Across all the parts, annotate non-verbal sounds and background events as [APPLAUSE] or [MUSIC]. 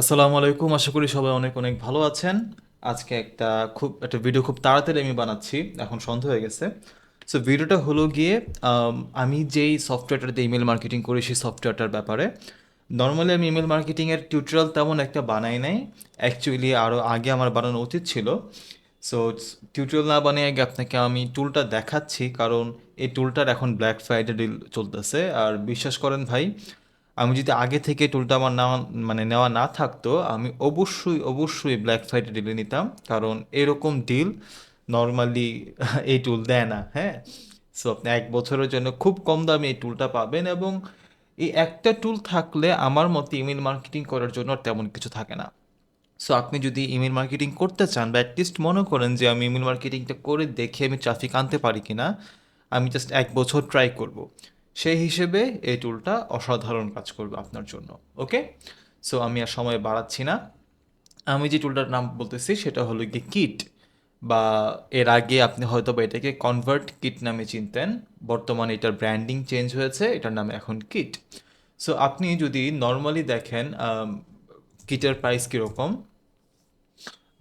আসসালামু আলাইকুম। আশা করি সবাই অনেক অনেক ভালো আছেন। আজকে একটা খুব, একটা ভিডিও খুব তাড়াতাড়ি আমি বানাচ্ছি। এখন সন্ধ্যা হয়ে গেছে। সো ভিডিওটা হলো গিয়ে, আমি যেই সফটওয়্যারটাতে ইমেল মার্কেটিং করি, সেই সফটওয়্যারটার ব্যাপারে। নর্মালি আমি ইমেল মার্কেটিংয়ের টিউটোরিয়াল তেমন একটা বানাই নাই। অ্যাকচুয়ালি আরও আগে আমার বানানো উচিত ছিল। সো টিউটোরিয়াল না বানিয়ে আগে আপনাকে আমি টুলটা দেখাচ্ছি। কারণ এই টুলটার এখন ব্ল্যাক ফ্রাইডে ডিল চলতেছে। আর বিশ্বাস করেন ভাই আমি যদি আগে থেকে টুলটা আমার না মানে নেওয়া না থাকতো, আমি অবশ্যই অবশ্যই ব্ল্যাক ফ্রাইডে ডিলে নিতাম। কারণ এরকম ডিল নর্মালি [LAUGHS] এই টুল দেয় না হ্যাঁ? সো আপনি এক বছরের জন্য খুব কম দামে এই টুলটা পাবেন এবং এই একটা টুল থাকলে আমার মতে ইমেল মার্কেটিং করার জন্য তেমন কিছু থাকে না। সো আপনি যদি ইমেল মার্কেটিং করতে চান বা অ্যাটলিস্ট মনে করেন যে আমি ইমেল মার্কেটিংটা করে দেখে আমি ট্রাফিক আনতে পারি কি না আমি জাস্ট এক বছর ট্রাই করব। সেই হিসেবে এই টুলটা অসাধারণ কাজ করবে আপনার জন্য ওকে সো আমি আর সময় বাড়াচ্ছি না। আমি যে টুলটার নাম বলতেছি সেটা হলো গিয়ে কিট বা এর আগে আপনি হয়তো বা এটাকে কনভার্ট কিট নামে চিনতেন। বর্তমানে এটার ব্র্যান্ডিং চেঞ্জ হয়েছে, এটার নাম এখন কিট সো আপনি যদি নর্মালি দেখেন কিটের প্রাইস কীরকম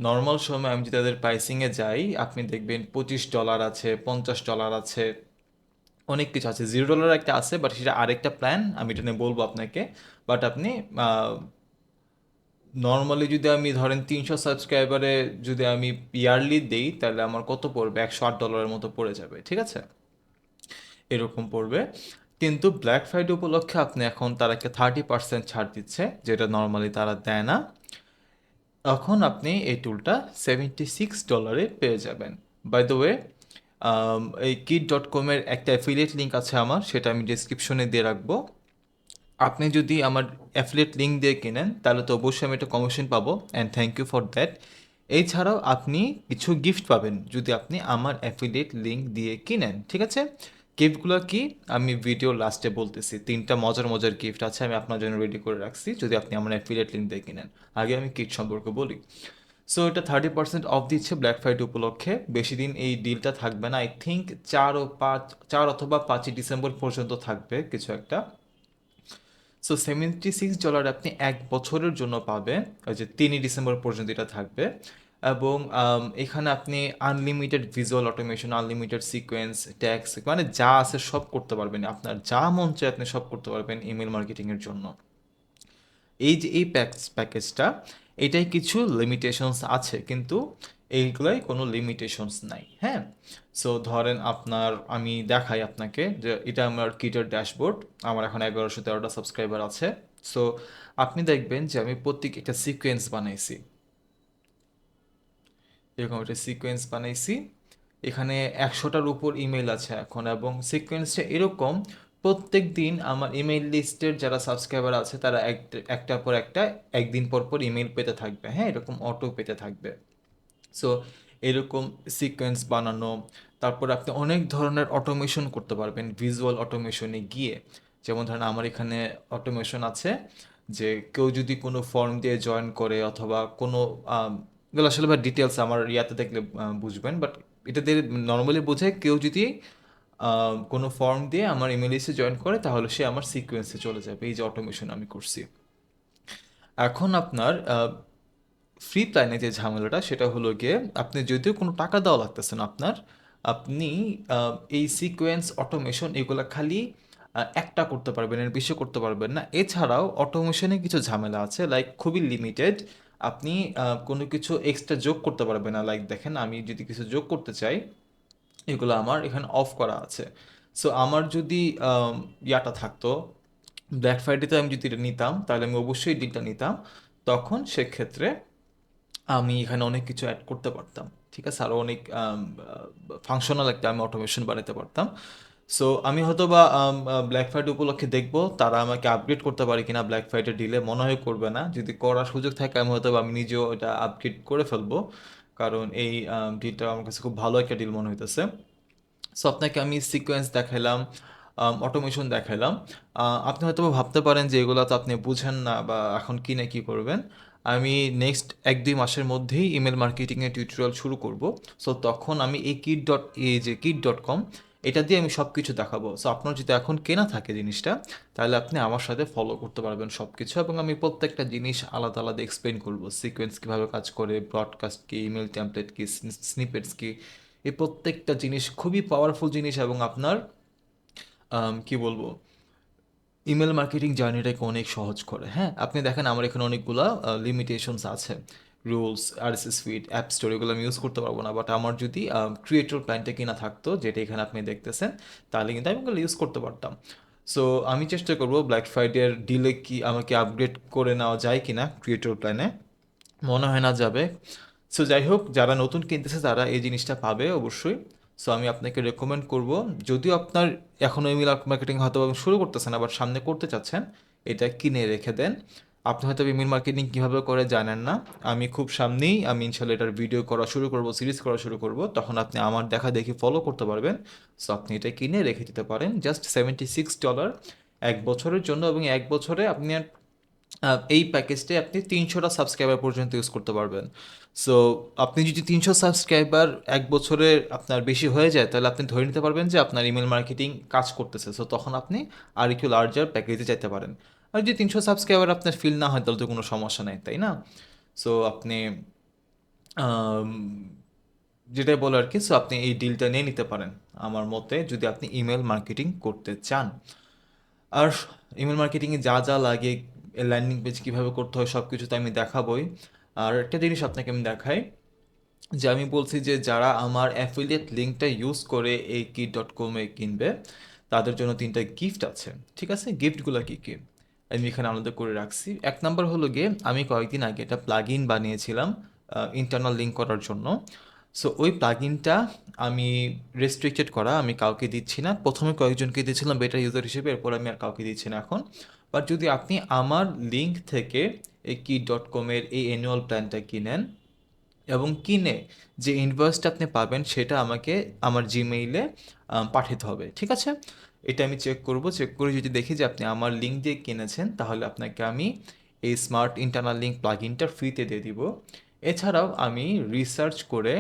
নর্মাল সময় আমি যদি তাদের প্রাইসিংয়ে যাই, আপনি দেখবেন পঁচিশ ডলার আছে, পঞ্চাশ ডলার আছে অনেক কিছু আছে। জিরো ডলার একটা আছে বাট সেটা আরেকটা প্ল্যান আমি এটা নিয়ে বলব আপনাকে। বাট আপনি নর্মালি যদি আমি ধরেন তিনশো সাবস্ক্রাইবারে যদি আমি ইয়ারলি দেই, তাহলে আমার কত পড়বে? একশো আট ডলারের মতো পড়ে যাবে, ঠিক আছে? এরকম পড়বে। কিন্তু ব্ল্যাক ফ্রাইডে উপলক্ষে আপনি এখন তারা একটা থার্টি পার্সেন্ট ছাড় দিচ্ছে, যেটা নর্মালি তারা দেয় না। এখন আপনি এই টুলটা সেভেন্টি সিক্স ডলারে পেয়ে যাবেন। বাই দ্য ওয়ে এই কিট ডট কমের একটা অ্যাফিলিয়েট লিঙ্ক আছে আমার, সেটা আমি ডিসক্রিপশনে দিয়ে রাখব। আপনি যদি আমার অ্যাফিলিয়েট লিঙ্ক দিয়ে কেনেন, তাহলে তো অবশ্যই আমি একটা কমিশন পাবো and thank you for that এছাড়াও আপনি কিছু গিফট পাবেন, যদি আপনি আমার অ্যাফিলিয়েট লিঙ্ক দিয়ে কিনেন, ঠিক আছে? গিফটগুলো কি? আমি ভিডিও লাস্টে বলতেছি, তিনটা মজার মজার গিফট আছে, আমি আপনার জন্য রেডি করে রাখছি, যদি আপনি আমার অ্যাফিলিয়েট লিঙ্ক দিয়ে কিনেন। আগে আমি কিট সম্পর্কে বলি। সো এটা থার্টি পার্সেন্ট অফ দিচ্ছে ব্ল্যাক ফ্রাইডে উপলক্ষে। বেশি দিন এই ডিলটা থাকবে না। আই থিঙ্ক চার ও পাঁচ, চার অথবা পাঁচই ডিসেম্বর পর্যন্ত থাকবে কিছু একটা। সো সেভেন্টি সিক্স ডলার আপনি এক বছরের জন্য পাবেন। ওই যে তিনই ডিসেম্বর পর্যন্ত এটা থাকবে। এবং এখানে আপনি unlimited visual automation unlimited sequence tags মানে যা আছে সব করতে পারবেন। আপনার যা মন চায় আপনি সব করতে পারবেন ইমেল মার্কেটিংয়ের জন্য। এই যে, এই প্যাকেজ প্যাকেজটা এটাই কিছু লিমিটেশনস আছে, কিন্তু এইগুলাই কোনো লিমিটেশনস নাই হ্যাঁ? সো ধরেন আপনার, আমি দেখাই আপনাকে যে এটা আমার কিটার ড্যাশবোর্ড আমার এখন এগারোশো তেরোটা সাবস্ক্রাইবার আছে। সো আপনি দেখবেন যে আমি প্রত্যেক একটা সিকোয়েন্স বানাইছি। এরকম একটা সিকোয়েন্স বানাইছি। এখানে একশোটার উপর ইমেল আছে এখন, এবং সিকোয়েন্সটা এরকম প্রত্যেক দিন আমার ইমেল লিস্টের যারা সাবস্ক্রাইবার আছে, তারা এক- একটার পর একটা, একদিন পর পর ইমেল পেতে থাকবে। হ্যাঁ এরকম অটো পেতে থাকবে। সো এরকম সিকোয়েন্স বানানো, তারপর আপনি অনেক ধরনের অটোমেশন করতে পারবেন ভিজুয়াল অটোমেশনে গিয়ে। যেমন ধরেন, আমার এখানে অটোমেশন আছে যে, কেউ যদি কোনো ফর্ম দিয়ে জয়েন করে অথবা কোনো আসলে বা ডিটেলস আমার ইয়াতে দেখলে বুঝবেন বাট এটা দিয়ে নর্মালি বোঝে কেউ যদি কোনো ফর্ম দিয়ে আমার লিস্টে জয়েন করে, তাহলে সে আমার সিকোয়েন্সে চলে যাবে। এই যে অটোমেশন আমি করছি। এখন আপনার ফ্রি প্ল্যানে যে ঝামেলাটা, সেটা হলো গিয়ে আপনি যদিও কোনো টাকা দেওয়া লাগতেছে না আপনার, আপনি এই সিকোয়েন্স অটোমেশন এগুলো খালি একটা করতে পারবেন, এর বেশি করতে পারবেন না। এছাড়াও অটোমেশনে কিছু ঝামেলা আছে লাইক খুবই লিমিটেড আপনি কোনো কিছু এক্সট্রা যোগ করতে পারবেন না। লাইক দেখেন, আমি যদি কিছু যোগ করতে চাই এগুলো আমার এখানে অফ করা আছে। সো আমার যদি ইয়াটা থাকতো ব্ল্যাক ফ্রাইডেতে আমি যদি এটা নিতাম, তাহলে আমি অবশ্যই ডিলটা নিতাম। তখন সেক্ষেত্রে আমি এখানে অনেক কিছু অ্যাড করতে পারতাম, ঠিক আছে? আরও অনেক ফাংশনাল একটা আমি অটোমেশন বানাতে পারতাম। সো আমি হয়তো বা ব্ল্যাক ফ্রাইডে উপলক্ষে দেখব, তারা আমাকে আপগ্রেড করতে পারে কিনা ব্ল্যাক ফ্রাইডে ডিলে মনে হয় করবে না। যদি করার সুযোগ থাকে, আমি হয়তো বা আমি নিজেও এটা আপগ্রেড করে ফেলব। কারণ এই ডিলটা আমার কাছে খুব ভালো একটা ডিল মনে হইতেছে। সো আপনাকে আমি সিকোয়েন্স দেখাইলাম অটোমেশন দেখাইলাম। আপনি হয়তো ভাবতে পারেন যে এগুলো তো আপনি বুঝেন না বা এখন কিনে কি করবেন। আমি নেক্সট এক দুই মাসের মধ্যেই ইমেল মার্কেটিংয়ের টিউটোরিয়াল শুরু করব। সো তখন আমি এই কিট ডট এই যে কিট ডট কম এটা দিয়ে আমি সব কিছু দেখাবো। সো আপনার যদি এখন কেনা থাকে জিনিসটা, তাহলে আপনি আমার সাথে ফলো করতে পারবেন সব কিছু এবং আমি প্রত্যেকটা জিনিস আলাদা আলাদা এক্সপ্লেন করব। সিকোয়েন্স কীভাবে কাজ করে ব্রডকাস্ট কি ইমেল টেমপ্লেট কি স্নিপেটস কি, এই প্রত্যেকটা জিনিস খুবই পাওয়ারফুল জিনিস এবং আপনার কি বলব ইমেল মার্কেটিং জার্নিটাকে অনেক সহজ করে। হ্যাঁ আপনি দেখেন আমার এখানে অনেকগুলা লিমিটেশনস আছে। Rules R S S feed app store এগুলো আমি ইউজ করতে পারব না। বাট আমার যদি ক্রিয়েটর প্ল্যানটা কিনা থাকতো, যেটা এখানে আপনি দেখতেছেন, তাহলে কিন্তু আমি ওগুলো ইউজ করতে পারতাম। সো আমি চেষ্টা করব ব্ল্যাক ফ্রাইডের ডিলে কি আমাকে আপগ্রেড করে নেওয়া যায় কি না ক্রিয়েটর প্ল্যানে মনে হয় না যাবে। সো যাই হোক, যারা নতুন কিনতেছে, তারা এই জিনিসটা পাবে অবশ্যই। সো আমি আপনাকে রেকমেন্ড করব। যদিও আপনার এখনও ইমেল মার্কেটিং হয়তো শুরু করতেছেন আবার সামনে করতে চাচ্ছেন, এটা কিনে রেখে দেন। আপনি হয়তো ইমেল মার্কেটিং কীভাবে করে জানেন না? আমি খুব সামনেই আমি ইনশাল্লাহ এটার ভিডিও করা শুরু করব সিরিজ করা শুরু করব। তখন আপনি আমার দেখা দেখি ফলো করতে পারবেন। সো আপনি এটা কিনে রেখে দিতে পারেন। জাস্ট সেভেন্টি সিক্স ডলার এক বছরের জন্য এবং এক বছরে আপনি এই প্যাকেজটা আপনি তিনশোটা সাবস্ক্রাইবার পর্যন্ত ইউজ করতে পারবেন। সো আপনি যদি তিনশো সাবস্ক্রাইবার এক বছরে আপনার বেশি হয়ে যায়, তাহলে আপনি ধরে নিতে পারবেন যে আপনার ইমেল মার্কেটিং কাজ করতেছে। সো তখন আপনি আর একটু লার্জার প্যাকেজে যেতে পারেন। আর যদি তিনশো সাবস্ক্রাইবার আপনার ফিল না হয়, তাহলে তো কোনো সমস্যা নেই, তাই না? সো আপনি যেটাই বলো আর কি সো আপনি এই ডিলটা নিয়ে নিতে পারেন। আমার মতে যদি আপনি ইমেল মার্কেটিং করতে চান। আর ইমেল মার্কেটিংয়ে যা যা লাগে ল্যান্ডিং পেজ কীভাবে করতে হয় সব কিছু তো আমি দেখাবই। আর একটা জিনিস আপনাকে আমি দেখাই, যে আমি বলছি যে যারা আমার অ্যাফিলিয়েট লিঙ্কটা ইউজ করে এই কি ডট কমে কিনবে, তাদের জন্য তিনটা গিফট আছে, ঠিক আছে? গিফটগুলো কী কী? আমি এখানে আলাদা করে রাখছি। এক নাম্বার হলো গিয়ে আমি কয়েকদিন আগে একটা প্লাগ ইন বানিয়েছিলাম ইন্টারনাল লিঙ্ক করার জন্য। সো ওই প্লাগ ইনটা আমি রেস্ট্রিক্টেড করা, আমি কাউকে দিচ্ছি না। প্রথমে কয়েকজনকে দিয়েছিলাম বেটার ইউজার হিসেবে, এরপর আমি আর কাউকে দিচ্ছি না এখন। বাট যদি আপনি আমার লিঙ্ক থেকে এই কি ডট কমের এই অ্যানুয়াল প্ল্যানটা কিনেন এবং কিনে যে ইনভয়েসটা আপনি পাবেন, সেটা আমাকে আমার জিমেইলে পাঠাতে হবে। ঠিক আছে? এটা আমি চেক করব চেক করে যদি দেখি যে আপনি আমার লিঙ্ক দিয়ে কিনেছেন, তাহলে আপনাকে আমি এই স্মার্ট ইন্টারনাল লিঙ্ক প্লাগ ইনটা ফ্রিতে দিয়ে দিব। এছাড়াও আমি রিসার্চ করে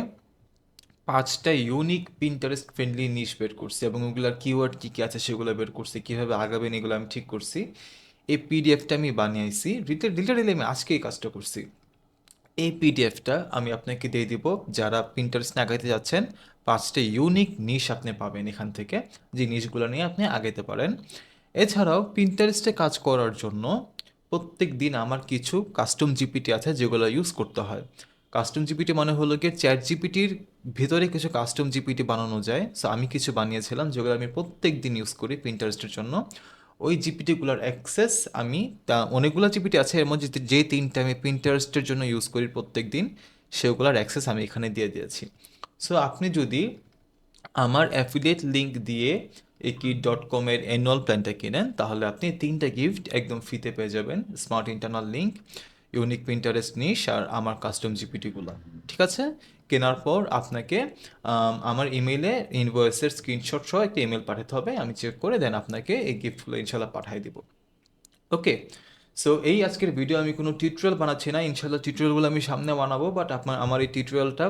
পাঁচটা ইউনিক পিন্টারেস্ট ফ্রেন্ডলি নিশ বের করছি এবং ওগুলোর কিওয়ার্ড কী কী আছে সেগুলো বের করছি, কীভাবে আগাবেন এগুলো আমি ঠিক করছি। এই পিডিএফটা আমি বানিয়েছি লিটারেলি আমি আজকে এই কাজটা করছি। এই পিডিএফটা আমি আপনাকে দিয়ে দিব। যারা প্রিন্টারেস্ট নিয়ে আগাইতে যাচ্ছেন, পাঁচটি ইউনিক নিশ আপনি পাবেন এখান থেকে, যে নিশগুলো নিয়ে আপনি আগাইতে পারেন। এছাড়াও প্রিন্টারেস্টে কাজ করার জন্য প্রত্যেক দিন আমার কিছু কাস্টম জিপিটি আছে যেগুলো ইউজ করতে হয়। কাস্টম জিপিটি মানে হলো গিয়ে চ্যাট জিপিটির ভিতরে কিছু কাস্টম জিপিটি বানানো যায়। সো আমি কিছু বানিয়েছিলাম যেগুলো আমি প্রত্যেক দিন ইউজ করি প্রিন্টারেস্টের জন্য। ওই জিপিটিগুলোর অ্যাক্সেস আমি তা অনেকগুলো জিপিটি আছে, এর মধ্যে যে তিনটা আমি প্রিন্টারেস্টের জন্য ইউজ করি প্রত্যেক দিন সেগুলোর অ্যাক্সেস আমি এখানে দিয়ে দিয়েছি। সো আপনি যদি আমার অ্যাফিলিয়েট লিঙ্ক দিয়ে এই কি ডট কমের অ্যানুয়াল প্ল্যানটা কিনেন, তাহলে আপনি তিনটা গিফট একদম ফ্রিতে পেয়ে যাবেন। Smart internal link unique Pinterest niche আর আমার কাস্টম জিপিটিগুলো। ঠিক আছে? কেনার পর আপনাকে আমার ইমেইলে ইনভয়েসের স্ক্রিনশট সহ একটা ইমেল পাঠাতে হবে, আমি চেক করে দেন আপনাকে এই গিফটগুলো ইনশাল্লাহ পাঠিয়ে দিব। ওকে সো এই আজকের ভিডিও আমি কোনো টিউটোরিয়াল বানাচ্ছি না ইনশাল্লাহ টিউটোরিয়ালগুলো আমি সামনে বানাবো বাট আপনার, আমার এই টিউটোরিয়ালটা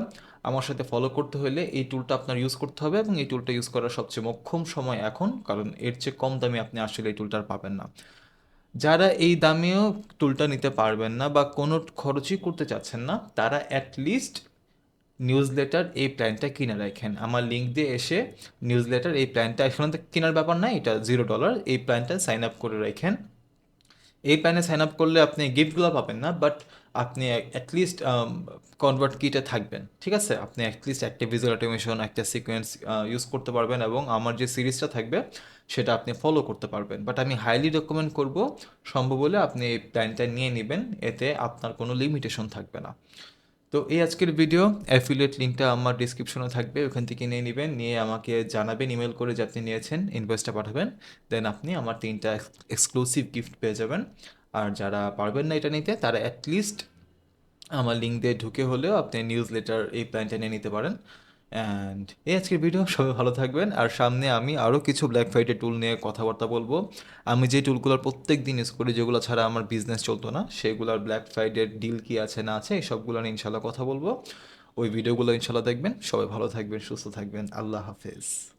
আমার সাথে ফলো করতে হলে এই টুলটা আপনার ইউজ করতে হবে এবং এই টুলটা ইউজ করার সবচেয়ে মোক্ষম সময় এখন, কারণ এর চেয়ে কম দামে আপনি আসলে এই টুলটা আর পাবেন না। যারা এই দামেও টুলটা নিতে পারবেন না বা কোনো খরচই করতে চাচ্ছেন না, তারা অ্যাটলিস্ট নিউজ লেটার এই প্ল্যানটা কিনে রাখেন। আমার লিঙ্ক দিয়ে এসে নিউজ লেটার এই প্ল্যানটা এখানে কেনার ব্যাপার নাই এটা জিরো ডলার এই প্ল্যানটা সাইন আপ করে রাখেন। এই প্ল্যানে সাইন আপ করলে আপনি গিফটগুলো পাবেন না বাট আপনি অ্যাটলিস্ট কনভার্ট কিটে থাকবেন, ঠিক আছে? আপনি অ্যাটলিস্ট একটা ভিজুয়াল অটোমেশন একটা সিকোয়েন্স ইউজ করতে পারবেন এবং আমার যে সিরিজটা থাকবে, সেটা আপনি ফলো করতে পারবেন। বাট আমি হাইলি রেকমেন্ড করব, সম্ভব হলে আপনি এই প্ল্যানটা নিয়ে নেবেন, এতে আপনার কোনো লিমিটেশন থাকবে না। তো এই আজকের ভিডিও অ্যাফিলিয়েট লিঙ্কটা আমার ডিসক্রিপশনে থাকবে, ওখান থেকে নিয়ে নেবেন, নিয়ে আমাকে জানাবেন ইমেল করে যে আপনি নিয়েছেন ইনভয়েসটা পাঠাবেন দেন আপনি আমার তিনটা এক্সক্লুসিভ গিফট পেয়ে যাবেন। আর যারা পারবেন না এটা নিতে, তারা অ্যাটলিস্ট আমার লিঙ্ক দিয়ে ঢুকে হলেও আপনি নিউজ লেটার এই প্ল্যানটা নিয়ে নিতে পারেন। অ্যান্ড এই আজকের ভিডিও সবাই ভালো থাকবেন। আর সামনে আমি আরও কিছু ব্ল্যাক ফ্রাইডে টুল নিয়ে কথাবার্তা বলব। আমি যে টুলগুলোর প্রত্যেক দিন ইউজ করি, যেগুলো ছাড়া আমার বিজনেস চলতো না, সেগুলোর ব্ল্যাক ফ্রাইডের ডিল কী আছে, না আছে এসবগুলো সবগুলো নিয়ে ইনশাল্লাহ কথা বলব। ওই ভিডিওগুলো ইনশাল্লাহ দেখবেন। সবাই ভালো থাকবেন, সুস্থ থাকবেন। আল্লাহ হাফেজ।